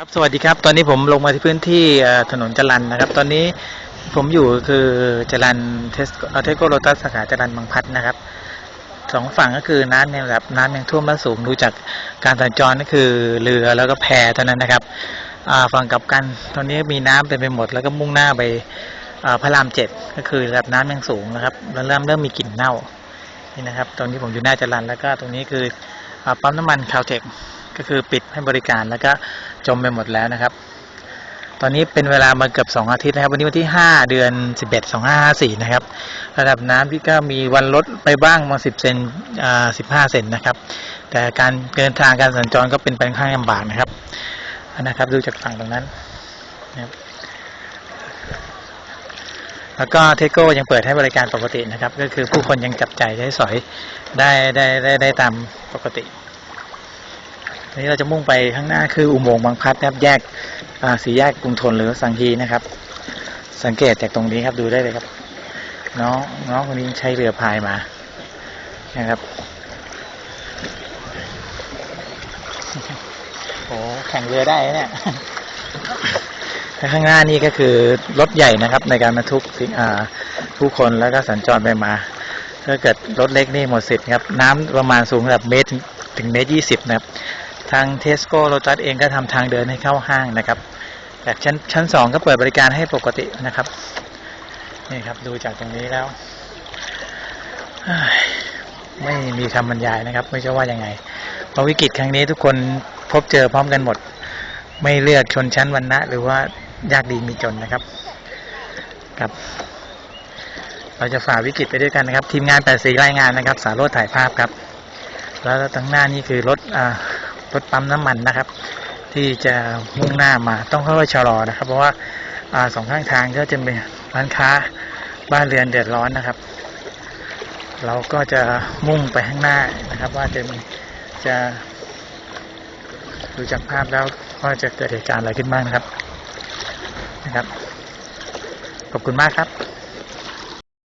ครับสวัสดีครับตอนนี้ผมลงมาที่พื้นที่ถนนจรันนะครับ ตอนนี้ผมอยู่คือจรันเทสเทสโกโรตัสสาขาจรันบางพัดนะครับสองฝั่งก็คือน้ำในระดับน้ำยังท่วมและสูงดูจากการสัญจรก็คือเรือแล้วก็แพเท่านั้นนะครับฝั่งกลับกัน ตอนนี้มีน้ำเต็มไปหมด แล้วก็มุ่งหน้าไปพระรามเจ็ดก็คือระดับน้ำยังสูงนะครับแล้วเริ่มเริ่มมีกลิ่นเน่านี่นะครับตรงนี้ผมอยู่หน้าจรันแล้วก็ตรงนี้คือปั๊มน้ำมันคาวเทค ก็คือปิดให้บริการแล้วก็จมไปหมดแล้วนะครับ ตอนนี้เป็นเวลามาเกือบ2อาทิตย์นะครับ วันนี้วันที่ 5 เดือน 11 2554 นะครับ ระดับน้ำที่ก็มีวันลดไปบ้างบาง10เซนอ่า15 เซนนะครับ แต่การเดินทางการสัญจรก็เป็นไปค่อนข้างลำบากนะครับนะครับ ดูจากฝั่งตรงนั้นนะครับแล้วก็เทโก้ยังเปิดให้บริการปกตินะครับ ก็คือผู้คนยังจับใจใช้สอยได้ได้ได้ได้ตามปกติ ทีนี้เราจะมุ่งไปข้างหน้าคืออุโมงค์บางพัดนะครับ แยกสี่แยกกรุงทนหรือสังฮีนะครับ สังเกตจากตรงนี้ครับดูได้เลยครับ น้องน้องคนนี้ใช้เรือพายมานะครับโอ้แข่งเรือได้เนี่ยข้างหน้านี่ก็คือรถใหญ่นะครับ ในการบรรทุกสิ่งผู้คนแล้วก็สัญจรไปมาถ้าเกิดรถเล็กนี่หมดสิทธิ์ครับ น้ำประมาณสูงระดับเมตรถึงถึงเมตรยี่สิบนะครับ ทางเทสโก้โ t ตัสเองก็ทำทางเดินให้เข้าห้างนะครับแต่ชั้นชั้นสองก็เปิดบริการให้ปกตินะครับนี่ครับดูจากตรงนี้แล้ว ไม่มีคำบรรยายนะครับ ไม่ใช่ว่ายังไง เพราะวิกฤตครั้งนี้ทุกคนพบเจอพร้อมกันหมด ไม่เลือกชนชั้นวรรณะ หรือว่ายากดีมีจนนะครับครับ เราจะฝ่าวิกฤตไปด้วยกันนะครับ ทีมงานแปดสีรายงานนะครับ สารโรถ่ายภาพครับ แล้วทางหน้านี่คือรถอ่า รถปั๊มน้ำมันนะครับ ที่จะมุ่งหน้ามาต้องค่อยๆชะลอนะครับ เพราะว่าอ่าสองข้างทางก็จะเป็นร้านค้าบ้านเรือนเดือดร้อนนะครับ เราก็จะมุ่งไปข้างหน้านะครับ ว่าจะมีจะดูจากภาพแล้วว่าจะเกิดเหตุการณ์อะไรขึ้นบ้างนะครับนะครับ ขอบคุณมากครับ